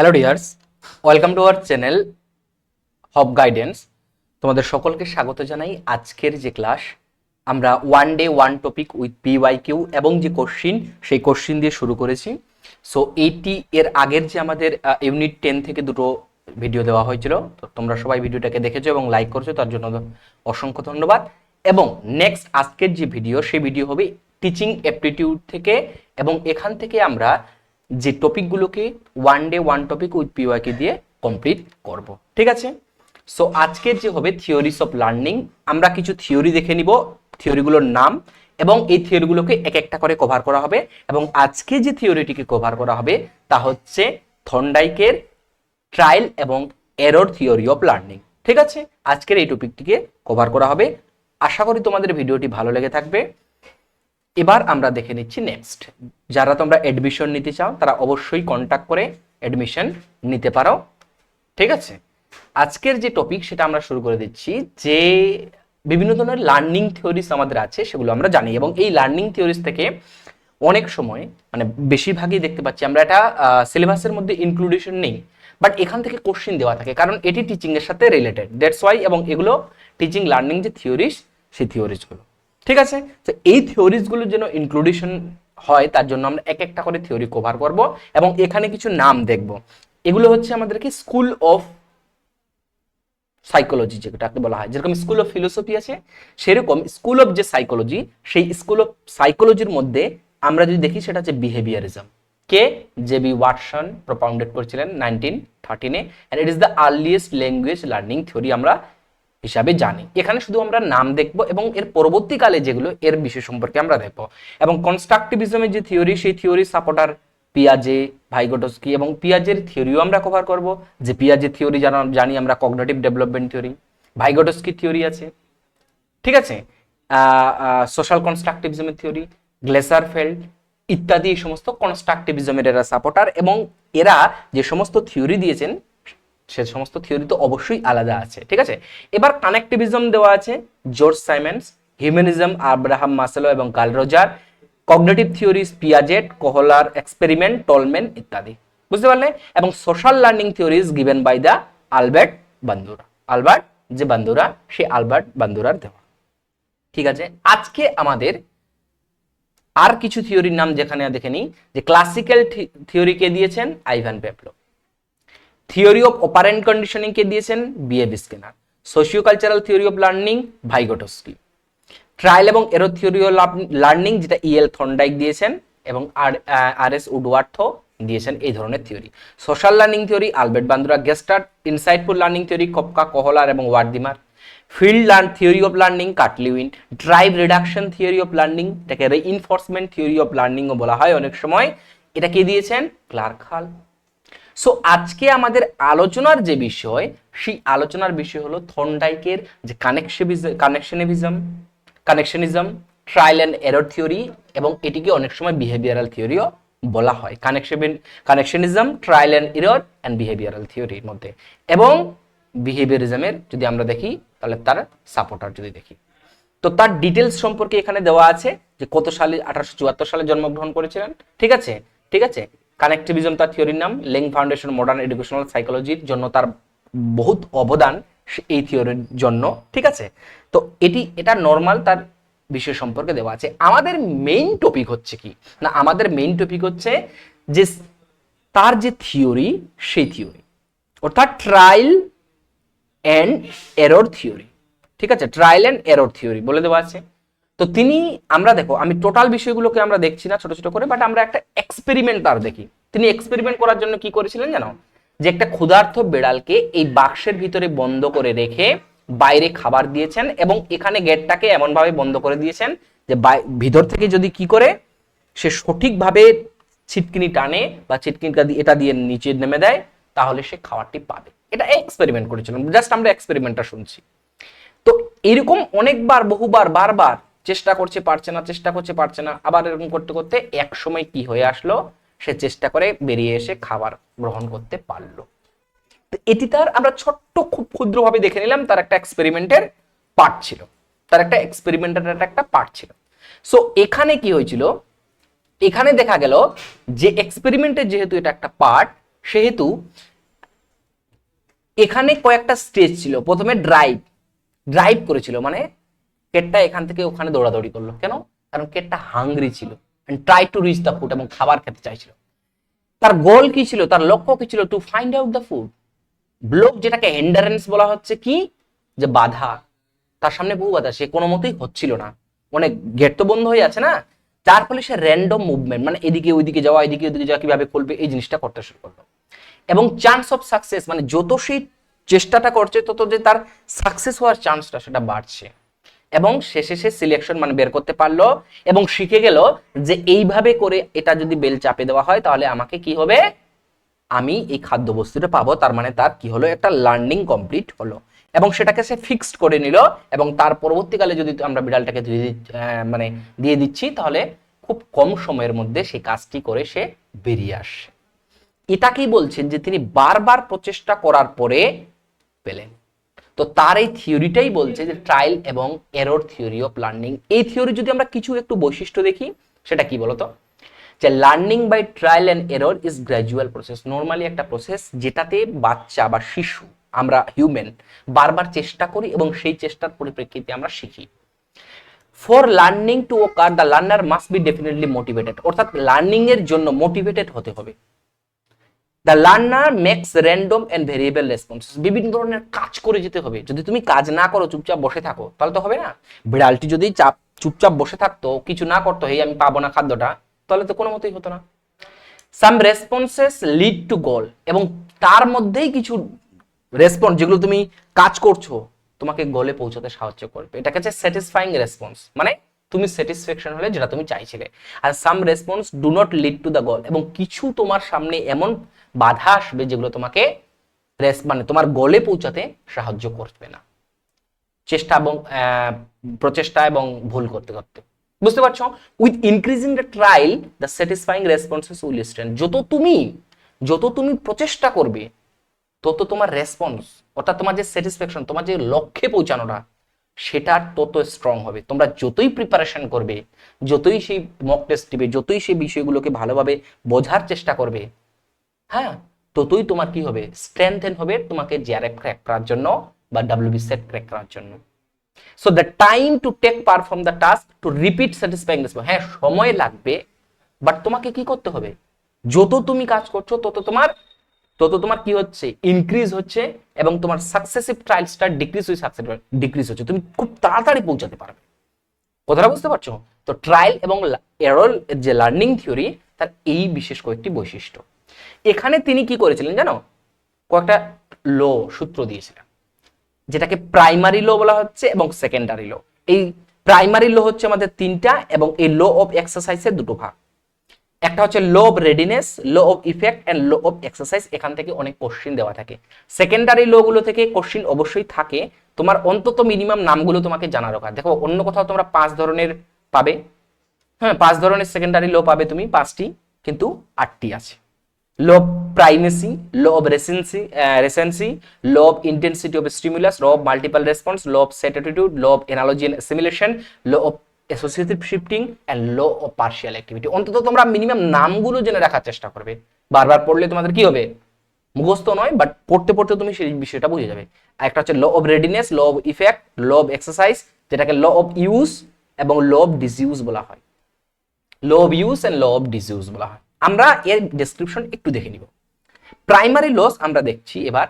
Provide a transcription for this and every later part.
Hello dears welcome to our channel hub guidance তোমাদের সকলকে স্বাগত জানাই আজকের যে ক্লাস আমরা one day one topic with PY Q এবং যে কোশ্চিন সেই কোশ্চিন দিয়ে শুরু করেছি। সো এইটি এর আগের যে আমাদের ইউনিট টেন থেকে দুটো ভিডিও দেওয়া হয়েছিল, তো তোমরা সবাই ভিডিওটাকে দেখেছ এবং লাইক করছ, তার জন্য অসংখ্য ধন্যবাদ। এবং নেক্সট আজকের যে ভিডিও সেই ভিডিও হবে টিচিং অ্যাপটিটিউড থেকে এবং এখান থেকে আমরা যে টপিকগুলোকে one day one topic with পিওয়াইকে দিয়ে কমপ্লিট করব। ঠিক আছে? সো আজকের যে হবে থিওরিস অফ লার্নিং আমরা কিছু থিওরি দেখে নিব থিওরিগুলোর নাম, এবং এই থিওরিগুলোকে এক একটা করে কভার করা হবে, এবং আজকে যে থিওরিটিকে কভার করা হবে, তা হচ্ছে থন্ডাইকের ট্রায়াল এবং এরর থিওরি অফ লার্নিং ঠিক আছে? আজকের এই টপিকটিকে কভার করা হবে। আশা করি তোমাদের ভিডিওটি ভালো লেগে থাকবে। এবার আমরা দেখে নিচ্ছি নেক্সট যারা তোমরা অ্যাডমিশন নিতে চাও, তারা অবশ্যই কন্ট্যাক্ট করে অ্যাডমিশন নিতে পারো। ঠিক আছে? আজকের যে টপিক সেটা আমরা শুরু করে দিচ্ছি যে বিভিন্ন ধরনের লার্নিং থিওরিস আমাদের আছে, সেগুলো আমরা জানি। এবং এই লার্নিং থিওরিস থেকে অনেক সময় মানে বেশিরভাগই দেখতে পাচ্ছি আমরা এটা সিলেবাসের মধ্যে ইনক্লুডেশন নেই। বাট এখান থেকে কোশ্চিন দেওয়া থাকে, কারণ এটি টিচিং এর সাথে রিলেটেড দ্যাটস ওয়াই এবং এগুলো টিচিং লার্নিং যে থিওরিস সেই থিওরিসগুলো ঠিক আছে? তো এই থিওরিসগুলো যেন ইনক্লুডেশন হয়, তার জন্য আমরা এক একটা করে থিওরি কভার করব এবং এখানে কিছু নাম দেখব। এগুলো হচ্ছে আমাদেরকে স্কুল অফ সাইকোলজি যেটাকে বলা হয়। যেরকম স্কুল অফ ফিলোসফি আছে, সেরকম স্কুল অফ যে সাইকোলজি সেই স্কুল অফ সাইকোলজির মধ্যে আমরা যদি দেখি, সেটা হচ্ছে বিহেভিয়ারিজম কে? জে বি ওয়াটসন প্রপাউন্ডেড করেছিলেন nineteen থার্টিনে and it is the earliest language learning theory আমরা হিসাবে জানি। এখানে শুধু আমরা নাম দেখব এবং এর পরবর্তীকালে যেগুলো, এর বিষয় সম্পর্কে আমরা দেখব। এবং কনস্ট্রাকটিভিজমের যে থিওরি সেই থিওরি সাপোর্টার পিয়াজে, ভাইগোটস্কি এবং পিয়াজের থিওরিও আমরা কভার করব। যে পিয়াজের থিওরি জানা, জানি আমরা cognitive development theory Vygotsky theory আছে। ঠিক আছে? সোশ্যাল কনস্ট্রাকটিভিজমের থিওরি গ্লেসার ফেল্ড ইত্যাদি এই সমস্ত কনস্ট্রাকটিভিজমের এরা সাপোর্টার এবং এরা যে সমস্ত থিওরি দিয়েছেন সে সমস্ত থিওরি তো অবশ্যই আলাদা আছে, ঠিক আছে? এবার কানেকটিভিজম দেওয়া আছে, George Siemens, humanism, Abraham Maslow এবং Carl Roger, cognitive theories, Piaget, Kohler experiment Tolman ইত্যাদি, বুঝতে পারলে? এবং social learning theories given by the Albert Bandura, Albert যে বান্দুরা, সে আলবার্ট বান্দুরার দেওয়া। ঠিক আছে? আজকে আমাদের আর কিছু থিওরির নাম যেখানে দেখে নিই, যে ক্লাসিক্যাল থিওরি কে দিয়েছেন? Ivan Pavlov. Theory of operant conditioning কে দিয়েছেন? BF Skinner socio cultural theory of learning Vygotsky trial এবং এরো থিওরি অফ লার্নিং যেটা ইএল থন্ডাইক দিয়েছেন এবং আর আর এস উডওয়ার্থ দিয়েছেন এই ধরনের theory social learning theory Albert Bandura Gestalt insightful learning theory Koffka Kohler এবং Wertheimer field learn theory of learning Kurt Lewin drive reduction theory of learning এটাকে reinforcement theory of লার্নিংও বলা হয় অনেক সময়। এটা কে দিয়েছেন? ক্লার্ক হাল সো আজকে আমাদের আলোচনার যে বিষয়, সেই আলোচনার বিষয় হলো থন্ডাইকের যে connectionism connectionism trial and error theory এবং এটিকে অনেক সময় বিহেভিয়ারাল থিওরিও বলা হয়। Connection connectionism trial and error and behavioural থিওরির মধ্যে। এবং বিহেভিয়ারিজমের যদি আমরা দেখি, তাহলে তার সাপোর্টার যদি দেখি। তো তার ডিটেলস সম্পর্কে এখানে দেওয়া আছে যে কত সালে, আঠারোশো চুয়াত্তর সালে জন্মগ্রহণ করেছিলেন। ঠিক আছে? ঠিক আছে? কানেকটিভিজম তার থিওরির নাম লেং ফাউন্ডেশন মডার্ন এডুকেশনাল সাইকোলজির জন্য তার বহুত অবদান এই থিওরির জন্য, ঠিক আছে? তো এটি, এটা নর্মাল তার বিষয় সম্পর্কে দেওয়া আছে। আমাদের মেইন টপিক হচ্ছে কি? না, আমাদের মেইন টপিক হচ্ছে যে তার যে থিওরি সেই থিওরি অর্থাৎ ট্রায়াল অ্যান্ড এরর থিওরি ঠিক আছে? ট্রায়াল অ্যান্ড এরর থিওরি বলে দেওয়া আছে। তো তিনি, আমরা দেখো, আমি টোটাল বিষয়গুলোকে আমরা দেখছি না ছোট ছোট করে বাট আমরা একটা এক্সপেরিমেন্ট তার দেখি। তিনি এক্সপেরিমেন্ট করার জন্য কি করেছিলেন জানো? যে একটা ক্ষুধার্থ বেড়ালকে এই বাক্সের ভিতরে বন্ধ করে রেখে বাইরে খাবার দিয়েছেন এবং এখানে গেটটাকে এমনভাবে বন্ধ করে দিয়েছেন যে ভিতর থেকে যদি কি করে, সে সঠিকভাবে ছিটকিনি টানে বা ছিটকিনিটা এটা দিয়ে নিচে নেমে দেয়, তাহলে সে খাবারটি পাবে। এটা এক্সপেরিমেন্ট করেছিলাম জাস্ট আমরা এক্সপেরিমেন্টটা শুনছি। তো এরকম অনেকবার, বহুবার, বারবার চেষ্টা করছে, পারছে না, চেষ্টা করছে, পারছে না, আবার এরকম করতে করতে এক সময় কি হয়ে আসলো? সে চেষ্টা করে বেরিয়ে এসে খাবার গ্রহণ করতে পারল। এটি তার আমরা ছোট্ট খুব ক্ষুদ্রভাবে দেখে নিলাম, তার একটা এক্সপেরিমেন্টের পার্ট ছিল। তার একটা এক্সপেরিমেন্টের একটা পার্ট ছিল। সো এখানে কি হয়েছিল? এখানে দেখা গেল যে এক্সপেরিমেন্টের যেহেতু এটা একটা পার্ট সেহেতু এখানে কয়েকটা স্টেজ ছিল। প্রথমে ড্রাইভ ড্রাইভ করেছিল মানে কেটটা এখান থেকে ওখানে দৌড়াদৌড়ি করল। কেন? কারণ কেটটা হাংরি ছিল। Try to reach the food এবং খাবার খেতে চাইছিল। তার গোল কি ছিল? তার লক্ষ্য কি ছিল? To find out the food block যেটাকে এন্ডারেন্স বলা হচ্ছে কি? যে বাধা। তার সামনে বহু বাধা। সে কোনো মতেই হচ্ছিল না। অনেক গেট তো বন্ধ হয়ে আছে না? যার ফলে সে র্যান্ডম মুভমেন্ট মানে এদিকে ওইদিকে যাওয়া, এদিকে ওইদিকে যাওয়া, কীভাবে করবে এই জিনিসটা করতে শুরু করল। এবং চান্স অফ সাকসেস মানে যত সেই চেষ্টাটা করছে, তত যে তার সাকসেস হওয়ার চান্সটা সেটা বাড়ছে। এবং শেষে সে সিলেকশন মানে বের করতে পারল এবং শিখে গেল যে এইভাবে করে এটা যদি বেল চাপে দেওয়া হয় তাহলে আমাকে কি হবে? আমি এই খাদ্যবস্তুটা পাবো, তার মানে তার কি হলো? একটা লার্নিং কমপ্লিট হলো। এবং সেটাকে সে ফিক্সড করে নিল এবং তার পরবর্তীকালে যদি আমরা বিড়ালটাকে মানে দিয়ে দিচ্ছি তাহলে খুব কম সময়ের মধ্যে সেই কাজটি করে সে বেরিয়ে আসে। এটাকেই বলছেন যে তিনি বারবার প্রচেষ্টা করার পরে পেলেন। তো তার এই থিওরিটাই বলছে যে ট্রায়াল এবং এরর থিওরি অফ লার্নিং এই থিওরি যদি আমরা কিছু একটু বৈশিষ্ট্য দেখি, সেটা কি বলতো? যে learning by trial and error is gradual process normally একটা প্রসেস যেটাতে বাচ্চা বা শিশু, আমরা হিউম্যান বারবার চেষ্টা করি এবং সেই চেষ্টার পরিপ্রেক্ষিতে আমরা শিখি। For learning to occur the learner must be definitely motivated অর্থাৎ লার্নিং এর জন্য মোটিভেটেড হতে হবে। The learner makes random and variable response বিভিন্ন ধরনের কাজ করে যেতে হবে। যদি তুমি কাজ না করো, চুপচাপ বসে থাকো, তাহলে তো হবে না। বিড়ালটি যদি চাপ, চুপচাপ বসে থাকতো, কিছু না করতো এই আমি পাবো না খাদ্যটা তাহলে তো কোনো মতেই হতো না। Some responses lead to goal এবং তার মধ্যেই কিছু রেসপন্স যেগুলো তুমি কাজ করছ, তোমাকে গোলে পৌঁছাতে সাহায্য করবে। এটাকে হচ্ছে স্যাটিসফাইং রেসপন্স মানে তুমি স্যাটিসফ্যাকশন হলে, যেটা তুমি চাইছিলে। আর some response do not lead to the goal এবং কিছু তোমার সামনে এমন বাধা আসবে যেগুলো তোমাকে রেস- মানে তোমার গোলে পৌঁছাতে সাহায্য করবে না। চেষ্টা এবং প্রচেষ্টা এবং ভুল করতে করতে। বুঝতে পারছ? With increasing the trial the satisfying responses will stand যত তুমি যত তুমি প্রচেষ্টা করবে, তত তোমার রেসপন্স অর্থাৎ তোমার যে স্যাটিসফ্যাকশন তোমার যে লক্ষ্যে পৌঁছানোটা, সেটা তত স্ট্রং হবে। তোমরা যতই প্রিপারেশন করবে, যতই সেই মক টেস্ট দিবে, যতই সেই বিষয়গুলোকে ভালোভাবে বোঝার চেষ্টা করবে হ্যাঁ ততই তোমার কি হবে? স্ট্রেংথেন হবে তোমাকে জিআরএফ ক্র্যাক করার জন্য বা ডাব্লিউবি সেট ক্র্যাক করার জন্য। So the time to take perform the task to repeat satisfying response হ্যাঁ সময় লাগবে বাট তোমাকে কি করতে হবে? যত তুমি কাজ করছ, তত তোমার তত তোমার কি হচ্ছে? ইনক্রিজ হচ্ছে এবং তোমার সাকসেসিভ ট্রায়ালসটা ডিক্রিজ হয়ে সাকসেস ডিক্রিজ হচ্ছে। তুমি খুব তাড়াতাড়ি পৌঁছাতে পারবে। কথাটা বুঝতে পারছ? তো ট্রায়াল এবং এরর যে লার্নিং থিওরি তার এই বিশেষ কয়েকটি বৈশিষ্ট্য। এখানে তিনি কি করেছিলেন জানো? কয়েকটা লো সূত্র দিয়েছিলেন। যেটাকে প্রাইমারি লো বলা হচ্ছে এবং সেকেন্ডারি লো এই প্রাইমারি লো হচ্ছে আমাদের তিনটা এবং এই লো অফ এক্সারসাইজের দুটো ভাগ। একটা হচ্ছে law of readiness law of effect and law of exercise এখান থেকে অনেক কোশ্চিন দেওয়া থাকে। সেকেন্ডারি লো গুলো থেকে কোশ্চিন অবশ্যই থাকে। তোমার অন্তত মিনিমাম নামগুলো তোমাকে জানা দরকার। দেখো, অন্য কোথাও তোমরা পাঁচ ধরনের পাবে। হ্যাঁ পাঁচ ধরনের সেকেন্ডারি লো পাবে তুমি। পাঁচটি, কিন্তু আটটি আছে। Law primacy law of recency recency law of intensity of stimulus law of multiple response law of analogy and assimilation law of associative shifting and law of partial activity অন্তত তোমরা মিনিমাম নামগুলো জেনে রাখার চেষ্টা করবে বারবার পড়লে তোমাদের কি হবে মুখস্থ নয় বাট পড়তে পড়তে তুমি সেই বিষয়টা বুঝে যাবে একটা হচ্ছে law of readiness law of effect law of exercise যেটাকে ল অফ ইউজ এবং ল অফ ডিসইউজ বলা হয় law of use and law of disuse বলা হয় আমরা এর ডেসক্রিপশন একটু দেখে নিব। প্রাইমারি লস আমরা দেখছি এবার,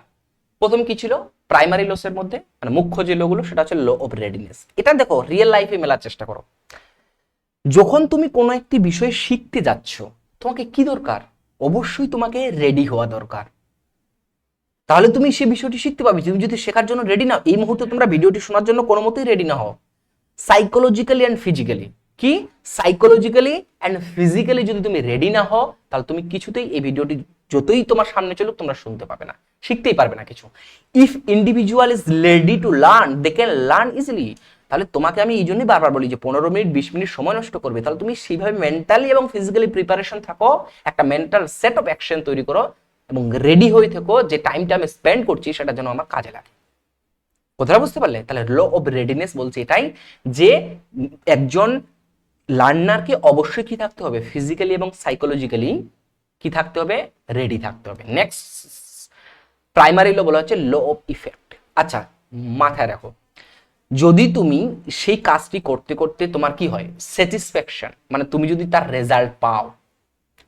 প্রথম কি ছিল? প্রাইমারি লসের মধ্যে মানে মুখ্য যে লোগুলো, সেটা হচ্ছে লো অফ রেডিনেস এটা দেখো রিয়েল লাইফে মেলার চেষ্টা করো। যখন তুমি কোনো একটি বিষয় শিখতে যাচ্ছ, তোমাকে কি দরকার? অবশ্যই তোমাকে রেডি হওয়া দরকার। তাহলে তুমি সেই বিষয়টি শিখতে পারবে। তুমি যদি শেখার জন্য রেডি নাও, এই মুহূর্তে তোমরা ভিডিওটি শোনার জন্য কোনো মতেই রেডি না হও। সাইকোলজিক্যালি অ্যান্ড ফিজিক্যালি কি? সাইকোলজিক্যালি অ্যান্ড ফিজিক্যালি যদি তুমি রেডি না হও, তাহলে তুমি কিছুতেই এই ভিডিওটি যতই তোমার সামনে চলুক, তোমরা শুনতে পাবে না, শিখতেই পারবে না কিছু। If individual is ready to learn they can learn easily তাহলে তোমাকে আমি এই জন্যই বারবার বলি যে পনেরো মিনিট, বিশ মিনিট সময় নষ্ট করবে। তাহলে তুমি সেইভাবে মেন্টালি এবং ফিজিক্যালি প্রিপারেশন থাকো, একটা মেন্টাল সেট অফ অ্যাকশন তৈরি করো এবং রেডি হয়ে থেকো যে টাইমটা আমি স্পেন্ড করছি, সেটা যেন আমার কাজে লাগে। কথাটা বুঝতে পারলে? তাহলে লো অফ রেডিনেস বলছে এটাই যে একজন লার্নারকে অবশ্যই কি থাকতে হবে? ফিজিক্যালি এবং সাইকোলজিক্যালি কি থাকতে হবে? রেডি থাকতে হবে। নেক্সট প্রাইমারি লো বলা হচ্ছে লো অফ ইফেক্ট আচ্ছা মাথায় রাখো। যদি তুমি সেই কাজটি করতে করতে তোমার কি হয়? স্যাটিসফ্যাকশন মানে তুমি যদি তার রেজাল্ট পাও।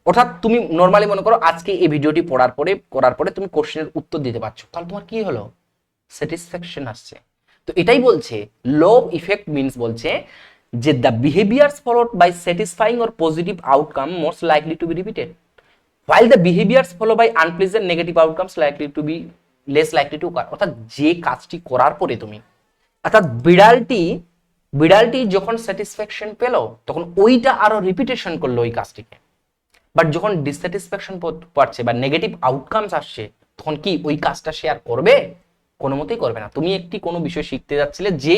অর্থাৎ তুমি নর্মালি মনে করো আজকে এই ভিডিওটি পড়ার পরে, করার পরে তুমি কোশ্চেনের উত্তর দিতে পারছ। তাহলে তোমার কি হলো? স্যাটিসফ্যাকশন আসছে। তো এটাই বলছে লো ইফেক্ট মিনস বলছে যে the behaviours followed by satisfying or positive outcome most likely to be repeated the behaviors follow by unpleasant negative outcomes likely to be less likely to occur. অর্থাৎ যে কাজটি করার পরে তুমি, অর্থাৎ বিড়ালটি বিড়ালটি যখন স্যাটিসফ্যাকশন পেল, তখন ওইটা আরও রিপিটেশন করল ওই কাজটিকে। বাট যখন ডিসস্যাটিসফ্যাকশন পাচ্ছে বা নেগেটিভ আউটকামস আসছে, তখন কি ওই কাজটা শেয়ার করবে? কোনো মতেই করবে না। তুমি একটি কোনো বিষয় শিখতে যাচ্ছিলে যে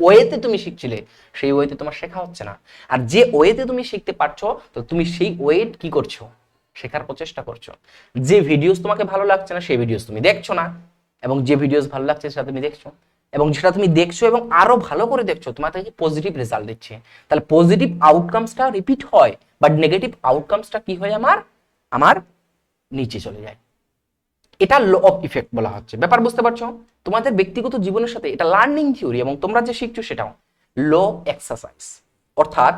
ওয়েতে তুমি শিখছিলে, সেই ওয়েতে তোমার শেখা হচ্ছে না। আর যে ওয়েতে তুমি শিখতে পারছ, তো তুমি সেই ওয়েট কি করছ? শেখার প্রচেষ্টা করছ। যে ভিডিওস তোমাকে ভালো লাগছে না, সেই ভিডিওস তুমি দেখছ না। এবং যে ভিডিওস ভালো লাগছে, সেটা তুমি দেখছ। এবং যেটা তুমি দেখছ এবং আরও ভালো করে দেখছ, তোমার থেকে পজিটিভ রেজাল্ট দিচ্ছে। তাহলে পজিটিভ আউটকামসটা রিপিট হয় বাট নেগেটিভ আউটকামসটা কি হয় আমার? আমার নিচে চলে যায়। এটা ল অফ ইফেক্ট বলা হচ্ছে। ব্যাপার বুঝতে পারছ? তোমাদের ব্যক্তিগত জীবনের সাথে এটা লার্নিং থিওরি এবং তোমরা যে শিখছো সেটাও। ল এক্সারসাইজ অর্থাৎ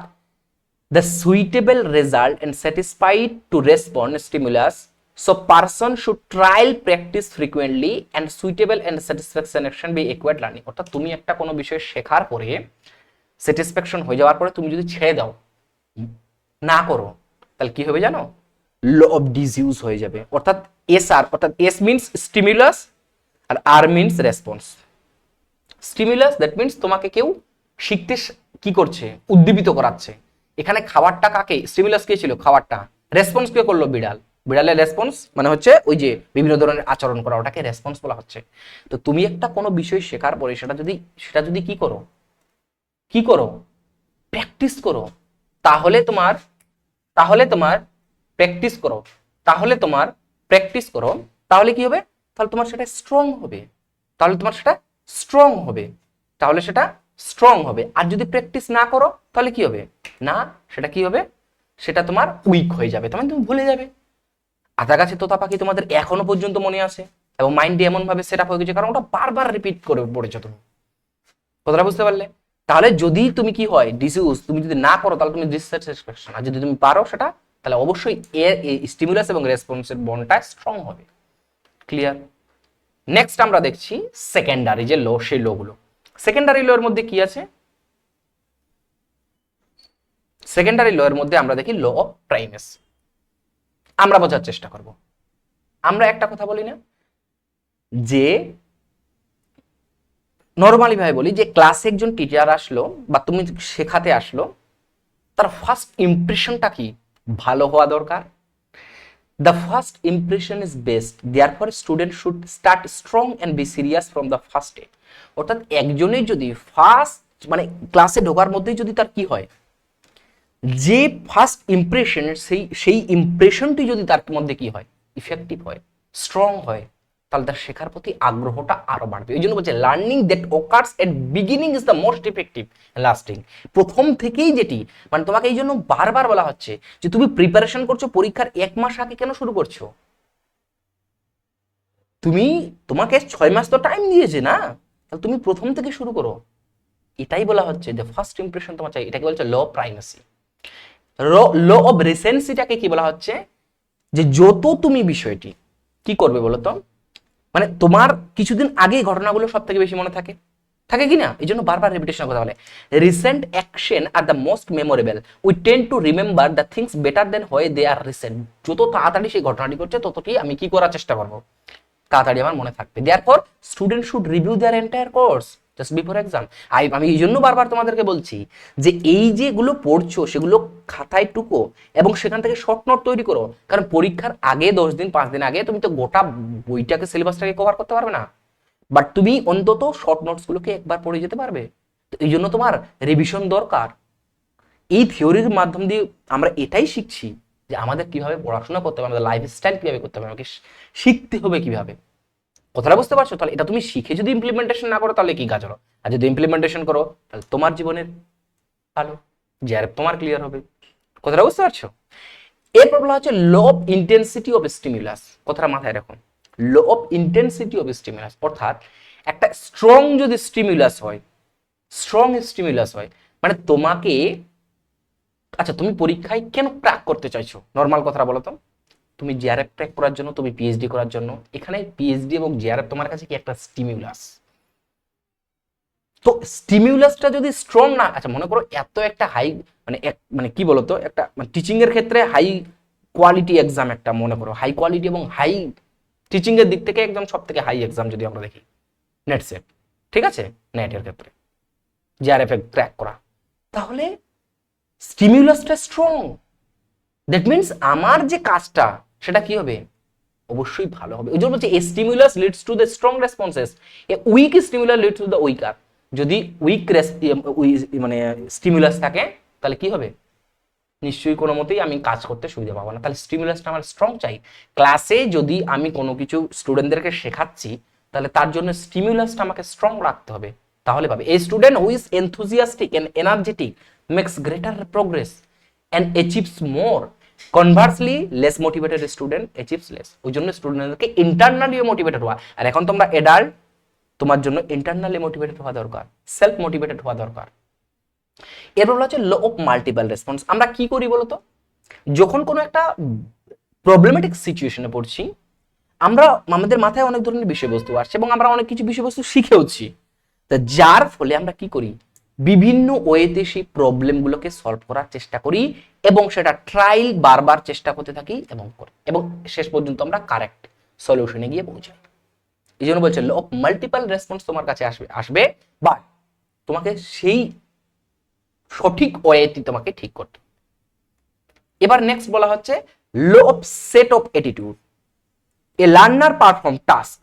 the suitable result and satisfied to respond stimulus so person should trial practice frequently and suitable and satisfaction action be acquired learning অর্থাৎ, তুমি একটা কোনো বিষয় শেখার পরে স্যাটিসফ্যাকশন হয়ে যাওয়ার পরে তুমি যদি ছেড়ে দাও, না করো, তাহলে কি হবে জানো? ল অফ ডিজিউজ হয়ে যাবে। অর্থাৎ এস আর অর্থাৎ S means stimulus R R means response stimulus that means তোমাকে কেউ শিখতে কি করছে? উদ্দীপিত করাচ্ছে। এখানে খাবারটা কাকে? স্টিমুলাস কে ছিল? খাবারটা। রেসপন্স কে করল বিড়াল। বিড়ালের রেসপন্স মানে হচ্ছে ওই যে বিভিন্ন ধরনের আচরণ করা, ওটাকে রেসপন্স বলা হচ্ছে। তো তুমি একটা কোনো বিষয় শেখার পরে সেটা যদি সেটা যদি কি করো? কি করো? প্র্যাকটিস করো। তাহলে তোমার তাহলে তোমার প্র্যাকটিস করো, তাহলে তোমার প্র্যাকটিস করো, তাহলে কি হবে? তাহলে তোমার সেটা স্ট্রং হবে। তাহলে তোমার সেটা স্ট্রং হবে। তাহলে সেটা স্ট্রং হবে। আর যদি প্র্যাকটিস না করো, তাহলে কি হবে? না, সেটা কি হবে? সেটা তোমার উইক হয়ে যাবে। তার মানে তুমি ভুলে যাবে। আধা গাছে তোতা পাখি তোমাদের এখনও পর্যন্ত মনে আছে? এবং মাইন্ডে এমন ভাবে সেট আপ হয়ে গেছে, কারণ ওটা বারবার রিপিট করে পড়েছো তুমি। কথাটা বুঝতে পারলে? তাহলে যদি তুমি কি হয় ডিসিউজ তুমি যদি না করো, তাহলে তুমি ডিসস্যাটিসফ্যাকশন আর যদি তুমি পারো সেটা তাহলে অবশ্যই এর স্টিমুলাস এবং রেসপন্সের বনটা স্ট্রং হবে। ক্লিয়ার নেক্সট আমরা দেখছি সেকেন্ডারি যে লো সেই লো গুলো। সেকেন্ডারি লো এর মধ্যে কি আছে? সেকেন্ডারি লো এর মধ্যে আমরা দেখি লো অফ প্রাইমেস আমরা বোঝার চেষ্টা করব। আমরা একটা কথা বলি না, যে নর্মালি ভাবে বলি যে ক্লাসে একজন টিচার আসলো বা তুমি শেখাতে আসলো, তার ফার্স্ট ইমপ্রেশনটা কি? ভালো হওয়া দরকার। The first impression is best therefore student should start strong and be serious from the first day অর্থাৎ একজনের যদি ফার্স্ট মানে ক্লাসে ঢোকার মধ্যেই যদি তার কি হয়? যে ফার্স্ট ইমপ্রেশন সেই সেই ইমপ্রেশনটি যদি তার মধ্যে কি হয়? ইফেক্টিভ হয় স্ট্রং হয়। তাহলে তার শেখার প্রতি আগ্রহটা আরও বাড়বে। এই জন্য বলছে learning that occurs at beginning is the most effective lasting প্রথম থেকেই যেটি মানে তোমাকে এই জন্য বারবার বলা হচ্ছে যে তুমি প্রিপারেশন করছ, পরীক্ষার এক মাস আগে কেন শুরু করছ? তুমি, তোমাকে ছয় মাস তো টাইম দিয়েছে না? তাহলে তুমি প্রথম থেকে শুরু করো। এটাই বলা হচ্ছে যে ফার্স্ট ইমপ্রেশন তোমার চাই, এটাকে বলছে ল প্রাইমেসি ল অফ রিসেন্সিটাকে কি বলা হচ্ছে? যে যত তুমি বিষয়টি, কি করবে বলো তো মানে তোমার কিছুদিন আগে ঘটনাগুলো সব থেকে বেশি মনে থাকে? থাকে কি না? এই জন্য বারবার রেপিটেশন কথা বলে। Recent action are the most memorable we tend to remember the things better then হয়ে দে আর রিসেন্ট যত তাড়াতাড়ি সেই ঘটনাটি ঘটছে, ততটি আমি কি করার চেষ্টা করব? তাড়াতাড়ি আমার মনে থাকবে। Therefore student should review their entire course just before exam I আমি এই জন্য বারবার তোমাদেরকে বলছি যে এই যেগুলো পড়ছো, সেগুলো খাতায় টুকো এবং সেখান থেকে শর্ট নোট তৈরি করো। কারণ পরীক্ষার আগে, দশ দিন, পাঁচ দিন আগে তুমি তো গোটা বইটাকে সিলেবাসটাকে কভার করতে পারবে না। বাট তুমি অন্তত শর্ট নোটসগুলোকে একবার পড়ে যেতে পারবে। তো এই জন্য তোমার রিভিশন দরকার। এই থিওরির মাধ্যম দিয়ে আমরা এটাই শিখছি যে আমাদের কীভাবে পড়াশোনা করতে হবে, আমাদের লাইফস্টাইল কীভাবে করতে হবে, আমাকে শিখতে হবে কীভাবে। কথাটা বুঝতে পারছ? তাহলে এটা তুমি শিখে যদি ইমপ্লিমেন্টেশন না করো, তাহলে কি কাজ হলো? আর যদি ইমপ্লিমেন্টেশন করো, তাহলে তোমার জীবনের ভালো, যে আর তোমার ক্লিয়ার হবে। কথাটা বুঝতে পারছ? এরপর বলা হচ্ছে law of intensity of stimulus কথাটা মাথায় রাখুন law of intensity of stimulus অর্থাৎ একটা স্ট্রং যদি স্টিমুলাস হয় স্ট্রং স্টিমুলাস হয় মানে তোমাকে আচ্ছা তুমি পরীক্ষায় কেন ক্র্যাক করতে চাইছো? নর্মাল কথাটা বলো তো। তুমি জিআরএফ ট্র্যাক করার জন্য, তুমি পিএইচডি করার জন্য, এখানে পিএইচডি এবং জিআরএফ তোমার কাছে কি একটা স্টিমুলাস তো স্টিমুলাসটা যদি স্ট্রং না আচ্ছা মনে করো এত একটা হাই মানে এক মানে কি বলতো, একটা টিচিং এর ক্ষেত্রে হাই কোয়ালিটি এক্সাম একটা মনে করো হাই কোয়ালিটি এবং হাই টিচিং এর দিক থেকে একদম সব থেকে হাই এক্সাম যদি আমরা দেখি নেট সেট ঠিক আছে? নেটের ক্ষেত্রে জিআরএফ ক্র্যাক করা, তাহলে স্টিমুলাসটা স্ট্রং দ্যাট মিনস আমার যে কাজটা সেটা কি হবে? অবশ্যই ভালো হবে। ওই জন্য বলছি stimulus leads to the strong responses weak stimulus leads to the weaker যদি উইক মানে স্টিমুলাস থাকে, তাহলে কি হবে? নিশ্চয়ই কোনো মতেই আমি কাজ করতে সুবিধা পাবো না। তাহলে স্টিমুলাসটা আমার স্ট্রং চাই। ক্লাসে যদি আমি কোনো কিছু স্টুডেন্টদেরকে শেখাচ্ছি, তাহলে তার জন্য স্টিমুলাসটা আমাকে স্ট্রং রাখতে হবে। তাহলে পাবে। এই student who is enthusiastic and energetic makes greater progress and achieves more conversely less motivated student achieves less ওই জন্য স্টুডেন্টদেরকে ইন্টারনালিও মোটিভেটেড হওয়া। আর এখন তোমরা এডাল্ট তোমার জন্য ইন্টারনালি মোটিভেটেড হওয়া দরকার। সেলফ মোটিভেটেড হওয়া দরকার। এরপর বলা হচ্ছে লো অফ মাল্টিপল রেসপন্স আমরা কি করি বলতো? যখন কোনো একটা প্রবলেমেটিক সিচুয়েশনে পড়ছি, আমরা, আমাদের মাথায় অনেক ধরনের বিষয়বস্তু আসছে এবং আমরা অনেক কিছু বিষয়বস্তু শিখেওছি। তা যার ফলে আমরা কি করি? বিভিন্ন ওয়েতে সেই প্রবলেমগুলোকে সলভ করার চেষ্টা করি এবং সেটা ট্রায়াল বারবার চেষ্টা করতে থাকি এবং করি। এবং শেষ পর্যন্ত আমরা কারেক্ট সলিউশনে গিয়ে পৌঁছাই। এই জন্য বলছে ল অফ মাল্টিপল রেসপন্স তোমার কাছে আসবে আসবে বা তোমাকে সেই সঠিক ওয়েটি তোমাকে ঠিক করতে এবার নেক্সট বলা হচ্ছে law of set of attitude a learner perform task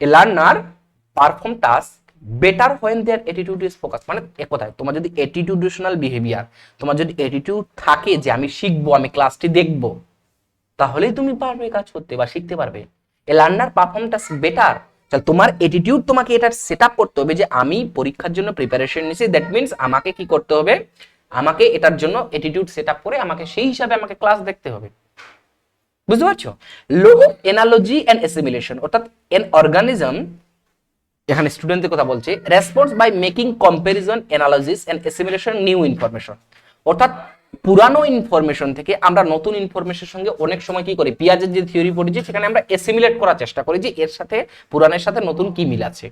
a learner perform task better when their attitude is focus মানে এক কথায়, তোমার যদি অ্যাটিটিউডেশনাল বিহেভিয়ার তোমার যদি অ্যাটিটিউড থাকে যে আমি শিখব, আমি ক্লাসটি দেখব, তাহলেই তুমি পারবে কাজ করতে বা শিখতে পারবে। A learner perform task better তাহলে তোমার অ্যাটিটিউড তোমাকে এটা সেট করতে হবে যে আমি পরীক্ষার জন্য প্রিপারেশন নিছি দ্যাট মিনস আমাকে কি করতে হবে? আমাকে এটার জন্য অ্যাটিটিউড সেট করে আমাকে সেই হিসাবে আমাকে ক্লাস দেখতে হবে। বুঝতে পারছ? লো এনালজি অ্যান্ড অ্যাসিমিলেশন অর্থাৎ এন অর্গানিজম এখানে স্টুডেন্টদের কথা বলছে response by making comparison analysis and assimilation new information অর্থাৎ পুরানো ইনফরমেশন থেকে আমরা নতুন ইনফরমেশনের সঙ্গে অনেক সময় কি করি, পিয়াজের যে থিওরি পড়েছি, সেখানে আমরা অ্যাসিমিলেট করার চেষ্টা করি যে এর সাথে পুরানের সাথে নতুন কি মিল আছে।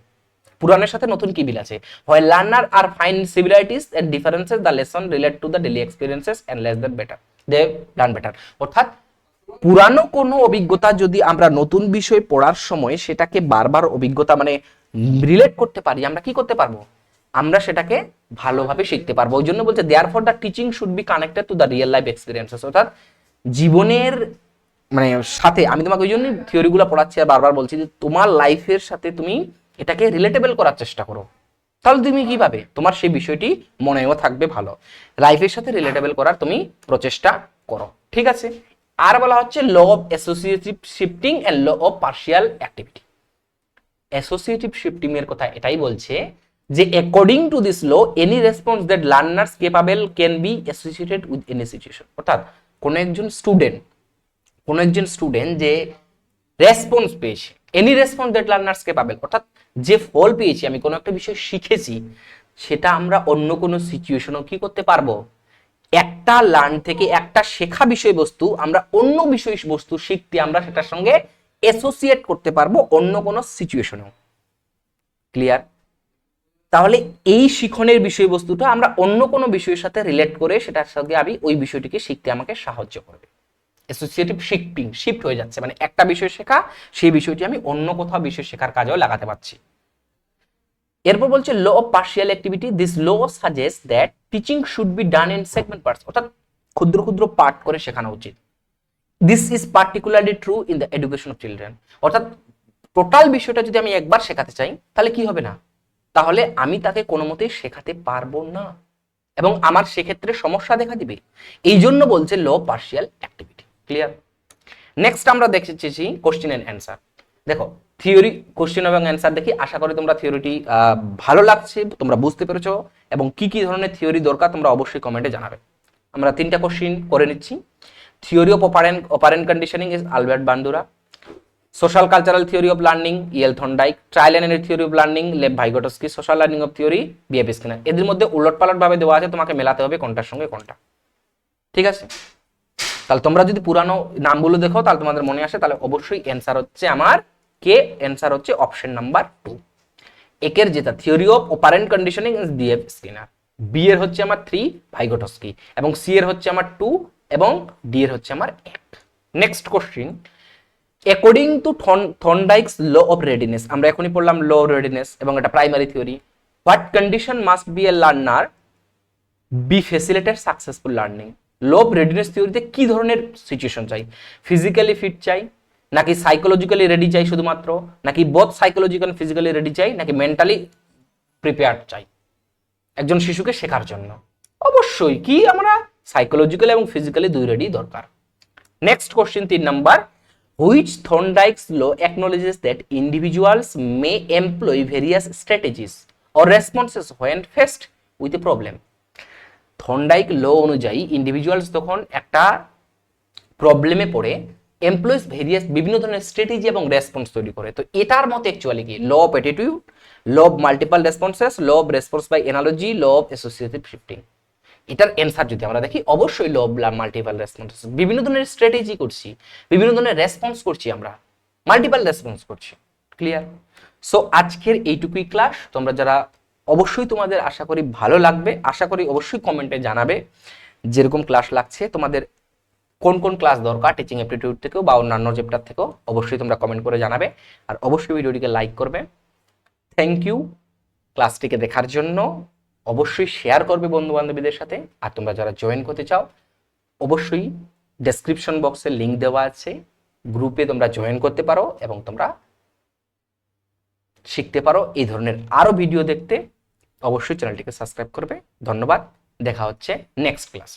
পুরানের সাথে নতুন কি মিল আছে? হয় learner are find similarities and differences the lesson relate to the daily experiences and less than better they done better অর্থাৎ পুরানো কোনো অভিজ্ঞতা যদি আমরা নতুন বিষয় পড়ার সময় সেটাকে বারবার অভিজ্ঞতা মানে রিলেট করতে পারি, আমরা কি করতে পারব? আমরা সেটাকে ভালোভাবে শিখতে পারব। ওই জন্য বলছে therefore the teaching should be connected to the real life experiences অর্থাৎ জীবনের মানে সাথে, আমি তোমাকে ওই জন্যই থিওরিগুলো পড়াচ্ছি আর বারবার বলছি যে, তোমার লাইফের সাথে তুমি এটাকে রিলেটেবল করার চেষ্টা করো। তাহলে তুমি কি পাবে? তোমার সেই বিষয়টি মনেও থাকবে ভালো। লাইফের সাথে রিলেটেবল করার তুমি প্রচেষ্টা করো। ঠিক আছে? আর বলা হচ্ছে law of associative shifting and law of partial activity associative shifting এর কথা এটাই বলছে যে according to this law any response that learners capable can be associated with any situation অর্থাৎ কোনো একজন স্টুডেন্ট কোনো একজন স্টুডেন্ট যে রেসপন্স পেয়েছে any response that learners capable অর্থাৎ যে ফল পেয়েছি, আমি কোনো একটা বিষয় শিখেছি, সেটা আমরা অন্য কোনো সিচুয়েশনও কি করতে পারব? একটা লার্ন থেকে একটা শেখা বিষয়বস্তু, আমরা অন্য বিষয়বস্তু শিখতে আমরা সেটার সঙ্গে অ্যাসোসিয়েট করতে পারব অন্য কোনো সিচুয়েশনেও ক্লিয়ার তাহলে এই শিখনের বিষয়বস্তুটা আমরা অন্য কোনো বিষয়ের সাথে রিলেট করে সেটার সঙ্গে আমি ওই বিষয়টিকে শিখতে আমাকে সাহায্য করবে। অ্যাসোসিয়েটিভ শিফটিং শিফট হয়ে যাচ্ছে। মানে একটা বিষয় শেখা, সেই বিষয়টি আমি অন্য কোথাও বিষয় শেখার কাজেও লাগাতে পারছি। এরপর বলছে law of partial activity this law suggest that teaching should be done in segment parts অর্থাৎ ক্ষুদ্র ক্ষুদ্র পার্ট করে শেখানো উচিত। This is particularly true in the education of children অর্থাৎ টোটাল বিষয়টা যদি আমি একবার শেখাতে চাই, তাহলে কি হবে না? তাহলে আমি তাকে কোনো মতেই শেখাতে পারব না। এবং আমার সেক্ষেত্রে সমস্যা দেখা দিবে। এই জন্য বলছে law partial activity clear next আমরা দেখেছি কোশ্চেন এন্ড অ্যান্সার দেখো থিওরি কোশ্চেন এবং অ্যান্সার দেখি। আশা করি তোমরা থিওরিটি ভালো লাগছে, তোমরা বুঝতে পেরেছ। এবং কি কি ধরনের থিওরি দরকার, তোমরা অবশ্যই কমেন্টে জানাবে। আমরা তিনটা কোশ্চিন করে নিচ্ছি। Theory of operant operant conditioning is Albert Bandura social cultural theory of learning Yale Thorndike trial and theory of learning Lev Vygotsky social learning of theory BF Skinner এদের মধ্যে উলটপালট ভাবে দেওয়া আছে, তোমাকে মেলাতে হবে কোনটার সঙ্গে কোনটা। ঠিক আছে? তাহলে তোমরা যদি পুরানো নামগুলো দেখো, তাহলে তোমাদের মনে আসে, তাহলে অবশ্যই অ্যান্সার হচ্ছে আমার কে অ্যান্সার হচ্ছে অপশন নাম্বার টু একের যেটা theory of operant conditioning is BF Skinner B এর হচ্ছে আমার থ্রি ভাইগোটস্কি এবং সি এর হচ্ছে আমার টু এবং ডি এর হচ্ছে আমার এক next question according to Thorndike's law of readiness আমরা এখনই পড়লাম ল অফ রেডিনেস এবং এটা primary theory what condition must be a learner be facilitated successful learning law of readiness থিওরিতে কি ধরনের সিচুয়েশন চাই? ফিজিক্যালি ফিট চাই, নাকি সাইকোলজিক্যালি রেডি চাই শুধুমাত্র, নাকি বোথ সাইকোলজিক্যাল ফিজিক্যালি রেডি চাই, নাকি মেন্টালি প্রিপেয়ার্ড চাই? একজন শিশুকে শেখার জন্য। অবশ্যই, কি আমরা সাইকোলজিক্যাল এবং ফিজিক্যালি দুই রেডি দরকার। নেক্সট কোশ্চেন তিন number which Thorndike's law acknowledges that individuals may employ various strategies or responses when faced with a problem? Thorndike law অনুযায়ী ইন্ডিভিজুয়ালস তখন একটা প্রবলেমে পড়ে এমপ্লয়িজ ভেরিয়াস বিভিন্ন ধরনের স্ট্র্যাটেজি এবং রেসপন্স তৈরি করে। তো এটার মতে অ্যাকচুয়ালি কি? Law of attitude law of multiple responses law of response by analogy law of associative shifting এটার অ্যান্সার যদি আমরা দেখি, অবশ্যই ল মাল্টিপাল রেসপন্স বিভিন্ন ধরনের স্ট্র্যাটেজি করছি, বিভিন্ন ধরনের রেসপন্স করছি আমরা। মাল্টিপাল রেসপন্স করছি। ক্লিয়ার সো আজকের এইটুকুই ক্লাস তোমরা যারা অবশ্যই তোমাদের আশা করি ভালো লাগবে, আশা করি অবশ্যই কমেন্টে জানাবে যেরকম ক্লাস লাগছে। তোমাদের কোন কোন ক্লাস দরকার টিচিং অ্যাপটিটিউড থেকেও বা অন্যান্য চ্যাপ্টার থেকেও অবশ্যই তোমরা কমেন্ট করে জানাবে। আর অবশ্যই ভিডিওটিকে লাইক করবে। থ্যাংক ইউ ক্লাসটিকে দেখার জন্য। অবশ্যই শেয়ার করবে বন্ধু বান্ধবীদের সাথে। আর তোমরা যারা জয়েন করতে চাও, অবশ্যই ডেসক্রিপশন বক্সে লিঙ্ক দেওয়া আছে। গ্রুপে তোমরা জয়েন করতে পারো এবং তোমরা শিখতে পারো এই ধরনের আরও ভিডিও দেখতে। অবশ্যই চ্যানেলটিকে সাবস্ক্রাইব করবে। ধন্যবাদ। দেখা হচ্ছে নেক্সট ক্লাস